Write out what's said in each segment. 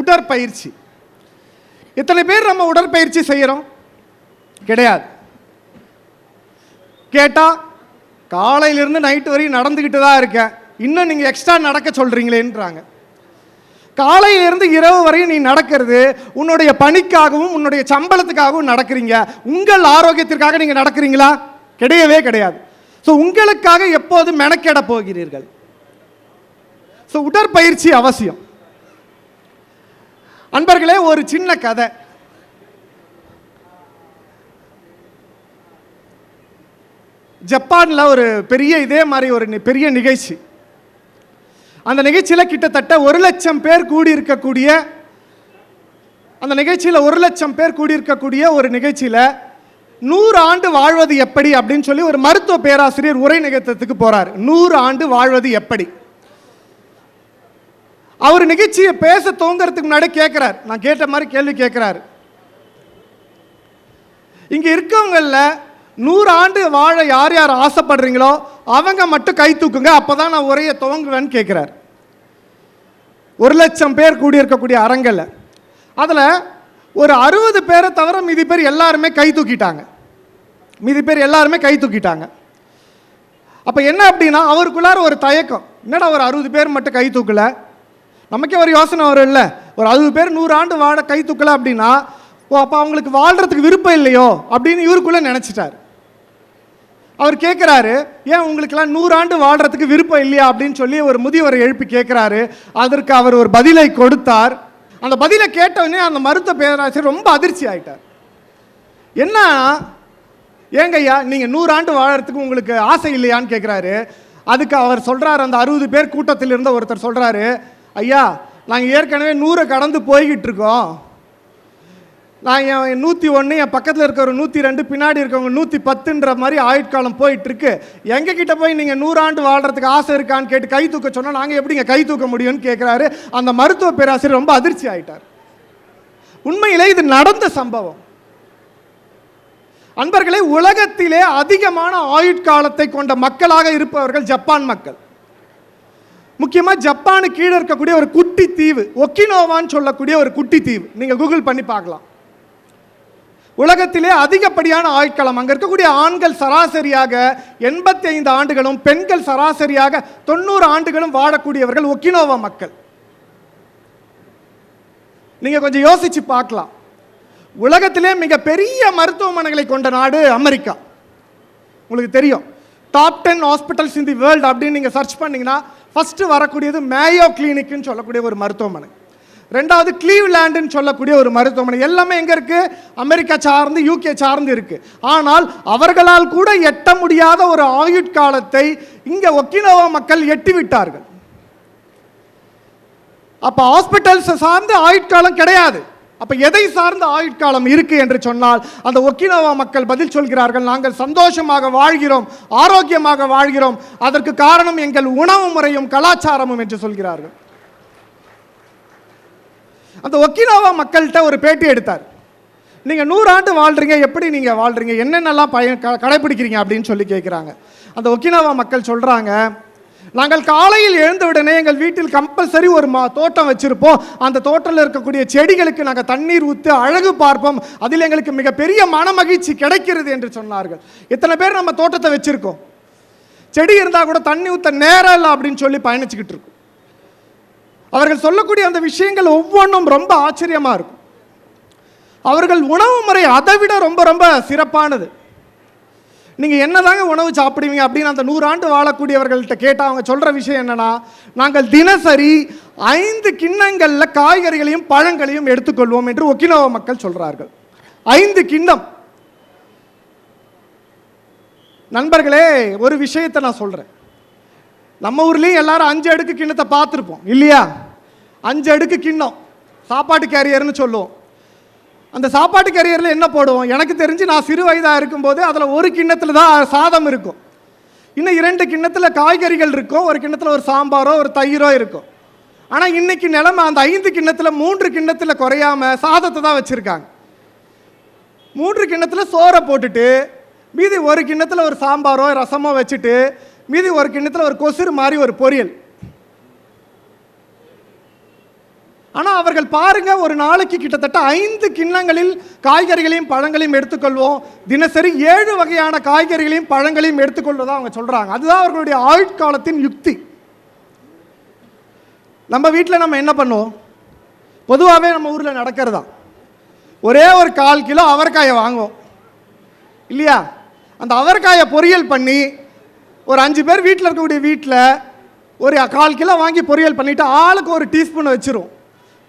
உடற்பயிற்சி. எத்தனை பேர் நம்ம உடற்பயிற்சி செய்கிறோம் கிடையாது. கேட்டால் காலையிலிருந்து நைட்டு வரையும் நடந்துக்கிட்டு தான் இருக்கேன். இன்னும் நீங்கள் எக்ஸ்ட்ரா நடக்க சொல்கிறீங்களேன்றாங்க காலையிலிருந்து இரவு வரையும் நீ நடக்கிறது உன்னுடைய பணிக்காகவும் உன்னுடைய சம்பளத்துக்காகவும் நடக்கிறீங்க. உங்கள் ஆரோக்கியத்திற்காக நீங்கள் நடக்கிறீங்களா? கிடையவே கிடையாது. ஸோ உங்களுக்காக எப்போது மெனக்கெட போகிறீர்கள். ஸோ உடற்பயிற்சி அவசியம். அன்பர்களே ஒரு சின்ன கதை. ஜப்பானில் ஒரு பெரிய இதே மாதிரி ஒரு நி- பெரிய நிகழ்ச்சி. அந்த நிகழ்ச்சியில் கிட்டத்தட்ட ஒரு லட்சம் பேர் கூடி இருக்கக்கூடிய அந்த நிகழ்ச்சியில் ஒரு லட்சம் பேர் கூடியிருக்கக்கூடிய ஒரு நிகழ்ச்சியில் நூறு ஆண்டு வாழ்வது எப்படி அப்படின்னு சொல்லி ஒரு மருத்துவ பேராசிரியர் உரை நிகழ்த்தத்துக்கு போகிறார் நூறு ஆண்டு வாழ்வது எப்படி? அவர் நிகழ்ச்சியை பேச துவங்கறதுக்கு முன்னாடி கேட்கிறார் நான் கேட்ட மாதிரி கேள்வி கேட்கிறார் இங்க இருக்கவங்கள நூறு ஆண்டு வாழ யார் யார் ஆசைப்படுறீங்களோ அவங்க மட்டும் கை தூக்குங்க அப்பதான் நான் உரையை துவங்குவேன்னு கேட்கிறார் ஒரு லட்சம் பேர் கூடியிருக்கக்கூடிய அரங்கில் அதில் ஒரு அறுபது பேரை தவிர மீதி பேர் எல்லாருமே கை தூக்கிட்டாங்க. மீதி பேர் எல்லாருமே கை தூக்கிட்டாங்க. அப்போ என்ன அப்படின்னா அவருக்குள்ளார ஒரு தயக்கம். என்னடா ஒரு அறுபது பேர் மட்டும் கை தூக்கல? நமக்கே ஒரு யோசனை வரும் இல்லை ஒரு அறுபது பேர் நூறு ஆண்டு வாழ கை தூக்கலை அப்படின்னா ஓ அப்போ அவங்களுக்கு வாழ்கிறதுக்கு விருப்பம் இல்லையோ அப்படின்னு இவருக்குள்ளே நினச்சிட்டார். அவர் கேட்குறாரு ஏன் உங்களுக்கெல்லாம் நூறாண்டு வாழ்கிறதுக்கு விருப்பம் இல்லையா? அப்படின்னு சொல்லி ஒரு முதியவரை எழுப்பி கேட்குறாரு அதற்கு அவர் ஒரு பதிலை கொடுத்தார். அந்த பதிலை கேட்டவுடனே அந்த மருத்துவ பேராசிரியர் ரொம்ப அதிர்ச்சி ஆயிட்டார். என்ன ஏங்க ஐயா நீங்கள் நூறாண்டு வாழறதுக்கு உங்களுக்கு ஆசை இல்லையான்னு கேட்குறாரு அதுக்கு அவர் சொல்கிறார் அந்த அறுபது பேர் கூட்டத்தில் இருந்த ஒருத்தர் சொல்கிறாரு ஐயா நாங்கள் ஏற்கனவே நூறை கடந்து போய்கிட்டு இருக்கோம் நான் என் நூற்றி ஒன்று என் பக்கத்தில் இருக்கிற நூற்றி ரெண்டு பின்னாடி இருக்கவங்க நூற்றி பத்துன்ற மாதிரி ஆயுட்காலம் போயிட்டுருக்கு. எங்ககிட்ட போய் நீங்கள் நூறாண்டு வாழ்கிறதுக்கு ஆசை இருக்கான்னு கேட்டு கை தூக்க சொன்னால் நாங்கள் எப்படிங்க கை தூக்க முடியும்னு கேட்குறாரு அந்த மருத்துவ பேராசிரியர் ரொம்ப அதிர்ச்சி ஆயிட்டார். உண்மையிலே இது நடந்த சம்பவம். அன்பர்களே உலகத்திலே அதிகமான ஆயுட்காலத்தை கொண்ட மக்களாக இருப்பவர்கள் ஜப்பான் மக்கள். முக்கியமாக ஜப்பானு கீழே இருக்கக்கூடிய ஒரு குட்டி தீவு ஒக்கினோவான்னு சொல்லக்கூடிய ஒரு குட்டி தீவு. நீங்கள் கூகுள் பண்ணி பார்க்கலாம். உலகத்திலே அதிகப்படியான ஆயுட்காலம் அங்கே இருக்கக்கூடிய ஆண்கள் சராசரியாக எண்பத்தி ஐந்து ஆண்டுகளும் பெண்கள் சராசரியாக தொண்ணூறு ஆண்டுகளும் வாழக்கூடியவர்கள் ஒக்கினோவா மக்கள். நீங்கள் கொஞ்சம் யோசிச்சு பார்க்கலாம். உலகத்திலே மிக பெரிய மருத்துவமனைகளை கொண்ட நாடு அமெரிக்கா. உங்களுக்கு தெரியும். Top ten hospitals in the world அப்படின்னு நீங்கள் சர்ச் பண்ணிங்கன்னா ஃபஸ்ட்டு வரக்கூடியது மேயோ கிளினிக்னு சொல்லக்கூடிய ஒரு மருத்துவமனை. ரெண்டாவது கிளீவ்லேண்டுன்னு சொல்லக்கூடிய ஒரு மருத்துவமனை. எல்லாமே எங்கே இருக்குது அமெரிக்கா சார்ந்து யூகே சார்ந்து இருக்குது ஆனால் அவர்களால் கூட எட்ட முடியாத ஒரு ஆயுட்காலத்தை இங்கே ஒக்கினோவா மக்கள் எட்டி விட்டார்கள் அப்போ ஹாஸ்பிட்டல்ஸை சார்ந்து ஆயுட்காலம் கிடையாது. அப்ப எதை சார்ந்த ஆயுட்காலம் இருக்கு என்று சொன்னால் அந்த ஒக்கினோவா மக்கள் பதில் சொல்கிறார்கள் நாங்கள் சந்தோஷமாக வாழ்கிறோம் ஆரோக்கியமாக வாழ்கிறோம் அதற்கு காரணம் எங்கள் உணவு முறையும் கலாச்சாரமும் என்று சொல்கிறார்கள். அந்த ஒக்கினோவா மக்கள்கிட்ட ஒரு பேட்டி எடுத்தார். நீங்க நூறாண்டு வாழ்றீங்க எப்படி நீங்க வாழ்றீங்க? என்னென்னலாம் பய க- கடைபிடிக்கிறீங்க? அப்படின்னு சொல்லி கேட்குறாங்க அந்த ஒக்கினோவா மக்கள் சொல்றாங்க நாங்கள் காலையில் எழுந்தவுடனே எங்கள் வீட்டில் கம்பல்சரி ஒரு மா தோட்டம் வச்சுருப்போம். அந்த தோட்டத்தில் இருக்கக்கூடிய செடிகளுக்கு நாங்கள் தண்ணீர் ஊற்றி அழகு பார்ப்போம். அதில் எங்களுக்கு மிகப்பெரிய மன மகிழ்ச்சி கிடைக்கிறது என்று சொன்னார்கள். இத்தனை பேர் நம்ம தோட்டத்தை வச்சுருக்கோம்? செடி இருந்தால் கூட தண்ணி ஊற்ற நேரம் இல்லை அப்படின்னு சொல்லி பயணிச்சுக்கிட்டு இருக்கோம். அவர்கள் சொல்லக்கூடிய அந்த விஷயங்கள் ஒவ்வொன்றும் ரொம்ப ஆச்சரியமாக இருக்கும். அவர்கள் உணவு முறை அதை விட ரொம்ப ரொம்ப சிறப்பானது. நீங்கள் என்னதாங்க உணவு சாப்பிடுவீங்க அப்படின்னு அந்த நூறாண்டு வாழக்கூடியவர்கள்ட்ட கேட்டால் அவங்க சொல்கிற விஷயம் என்னன்னா நாங்கள் தினசரி ஐந்து கிண்ணங்களில் காய்கறிகளையும் பழங்களையும் எடுத்துக்கொள்வோம் என்று ஒக்கினவ மக்கள் சொல்கிறார்கள் ஐந்து கிண்ணம். நண்பர்களே ஒரு விஷயத்தை நான் சொல்கிறேன் நம்ம ஊர்லேயும் எல்லாரும் அஞ்சு அடுக்கு கிண்ணத்தை பார்த்துருப்போம் இல்லையா? அஞ்சு அடுக்கு கிண்ணம். சாப்பாட்டு கேரியர்னு சொல்லுவோம். அந்த சாப்பாட்டு கரியரில் என்ன போடுவோம்? எனக்கு தெரிஞ்சு நான் சிறு வயதாக இருக்கும்போது அதில் ஒரு கிண்ணத்தில் தான் சாதம் இருக்கும். இன்னும் இரண்டு கிண்ணத்தில் காய்கறிகள் இருக்கும். ஒரு கிண்ணத்தில் ஒரு சாம்பாரோ ஒரு தயிரோ இருக்கும். ஆனால் இன்றைக்கி நிலமை அந்த ஐந்து கிண்ணத்தில் மூன்று கிண்ணத்தில் குறையாமல் சாதத்தை தான் வச்சுருக்காங்க. மூன்று கிண்ணத்தில் சோறை போட்டுட்டு மீதி ஒரு கிண்ணத்தில் ஒரு சாம்பாரோ ரசமோ வச்சுட்டு மீதி ஒரு கிண்ணத்தில் ஒரு கொசுறு மாதிரி ஒரு பொரியல். ஆனால் அவர்கள் பாருங்கள் ஒரு நாளைக்கு கிட்டத்தட்ட ஐந்து கிண்ணங்களில் காய்கறிகளையும் பழங்களையும் எடுத்துக்கொள்வோம். தினசரி ஏழு வகையான காய்கறிகளையும் பழங்களையும் எடுத்துக்கொள்வதாக அவங்க சொல்கிறாங்க அதுதான் அவர்களுடைய ஆயுட்காலத்தின் யுக்தி. நம்ம வீட்டில் நம்ம என்ன பண்ணுவோம்? பொதுவாகவே நம்ம ஊரில் நடக்கிறதா? ஒரே ஒரு கால் கிலோ அவரைக்காயை வாங்குவோம். இல்லையா? அந்த அவரைக்காயை பொரியல் பண்ணி ஒரு அஞ்சு பேர் வீட்டில் இருக்கக்கூடிய வீட்டில் ஒரு கால் கிலோ வாங்கி பொரியல் பண்ணிவிட்டு ஆளுக்கு ஒரு டீஸ்பூன் வச்சுருவோம்.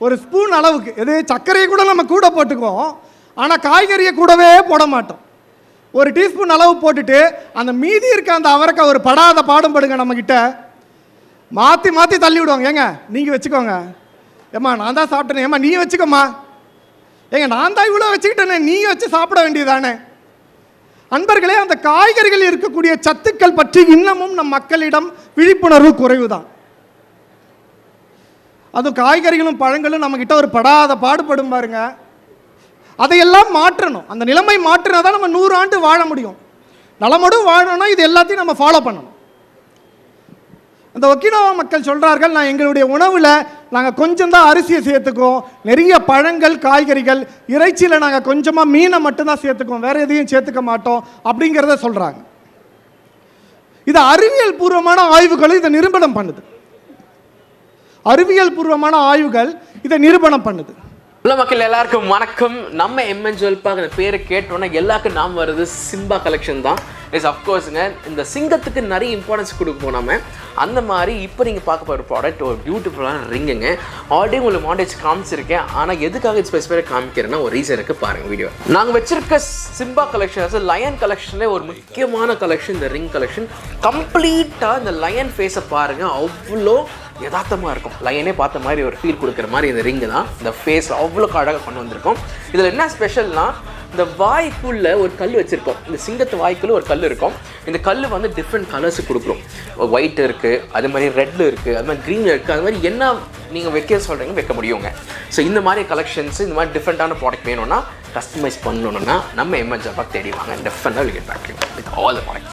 ஒரு ஸ்பூன் அளவுக்கு. எது? சர்க்கரையை கூட நம்ம கூட போட்டுக்குவோம். ஆனால் காய்கறியை கூடவே போட மாட்டோம். ஒரு டீஸ்பூன் அளவு போட்டுட்டு அந்த மீதி இருக்க அந்த அவரைக்காய் ஒரு படாத பாடும்படுங்க நம்மக்கிட்ட மாற்றி மாற்றி தள்ளி விடுவாங்க. ஏங்க நீங்கள் வச்சுக்கோங்க. ஏம்மா நான் தான் சாப்பிட்டேனே. ஏம்மா நீ வச்சுக்கோம்மா. ஏங்க நான் தான் இவ்வளோ வச்சுக்கிட்டேனே. நீ வச்சு சாப்பிட வேண்டியதானே? அன்பர்களே அந்த காய்கறிகள் இருக்கக்கூடிய சத்துக்கள் பற்றி இன்னமும் நம் மக்களிடம் விழிப்புணர்வு குறைவு தான் அதுவும் காய்கறிகளும் பழங்களும் நம்மக்கிட்ட ஒரு படாத பாடுபடும் பாருங்க. அதையெல்லாம் மாற்றணும். அந்த நிலைமை மாற்றினா தான் நம்ம நூறு ஆண்டு வாழ முடியும். நலமோடு வாழணும்னா இது எல்லாத்தையும் நம்ம ஃபாலோ பண்ணணும். அந்த ஒக்கினோவா மக்கள் சொல்கிறார்கள் நான் எங்களுடைய உணவில் நாங்கள் கொஞ்சம் தான் அரிசியை சேர்த்துக்குவோம். நிறைய பழங்கள் காய்கறிகள் இறைச்சியில் நாங்கள் கொஞ்சமாக மீனை மட்டும்தான் சேர்த்துக்குவோம். வேறு எதையும் சேர்த்துக்க மாட்டோம் அப்படிங்கிறத சொல்கிறாங்க இது அறிவியல் பூர்வமான ஆய்வுகளும் இதை நிரூபணம் பண்ணுது. அறிவியல் பூர்வமான ஆய்வுகள் இதை நிரூபணம் பண்ணுது. உள்ள மக்கள் எல்லாருக்கும் வணக்கம். நம்ம எம்என் ஜுவல்பாக் இந்த பேரை கேட்டோன்னே எல்லாருக்கும் நாம் வருது சிம்பா கலெக்ஷன் தான். இஸ் அஃப்கோர்ஸுங்க இந்த சிங்கத்துக்கு நிறைய இம்பார்ட்டன்ஸ் கொடுப்போம் நம்ம அந்த மாதிரி இப்போ நீங்கள் பார்க்க போகிற ப்ராடக்ட் ஒரு பியூட்டிஃபுல்லான ரிங்குங்க ஆல்ரெடி உங்களுக்கு மாடேஜ் காமிச்சிருக்கேன். ஆனால் எதுக்காக ஸ்பெசிஃபைடாக காமிக்கிறேன்னா ஒரு ரீசன் இருக்குது பாருங்கள் வீடியோ நாங்கள் வச்சிருக்க சிம்பா கலெக்ஷன் லயன் கலெக்ஷனில் ஒரு முக்கியமான கலெக்ஷன் இந்த ரிங் கலெக்ஷன் கம்ப்ளீட்டாக இந்த லயன் ஃபேஸை பாருங்கள் அவ்வளோ யதார்த்தமாக இருக்கும். லைனே பார்த்த மாதிரி ஒரு ஃபீல் கொடுக்குற மாதிரி இந்த ரிங்கு தான். இந்த ஃபேஸில் அவ்வளோ அழகாக கொண்டு வந்திருக்கும். இதில் என்ன ஸ்பெஷல்னா இந்த வாய்க்குள்ள ஒரு கல் வச்சுருக்கோம். இந்த சிங்கத்து வாய்க்குள்ள ஒரு கல் இருக்கும். இந்த கல் வந்து டிஃப்ரெண்ட் கலர்ஸ் கொடுக்குறோம் ஒயிட் இருக்குது அது மாதிரி ரெட்டில் இருக்குது அது மாதிரி க்ரீன் இருக்குது அது மாதிரி என்ன நீங்கள் வைக்க சொல்கிறீங்க வைக்க முடியுங்க. ஸோ இந்த மாதிரி கலெக்ஷன்ஸ் இந்த மாதிரி டிஃப்ரெண்ட்டான ப்ராடக்ட் வேணும்னா கஸ்டமைஸ் பண்ணணுன்னா நம்ம எம்என் தேடிவாங்க தேடி டெஃபினட்டாக back with all the product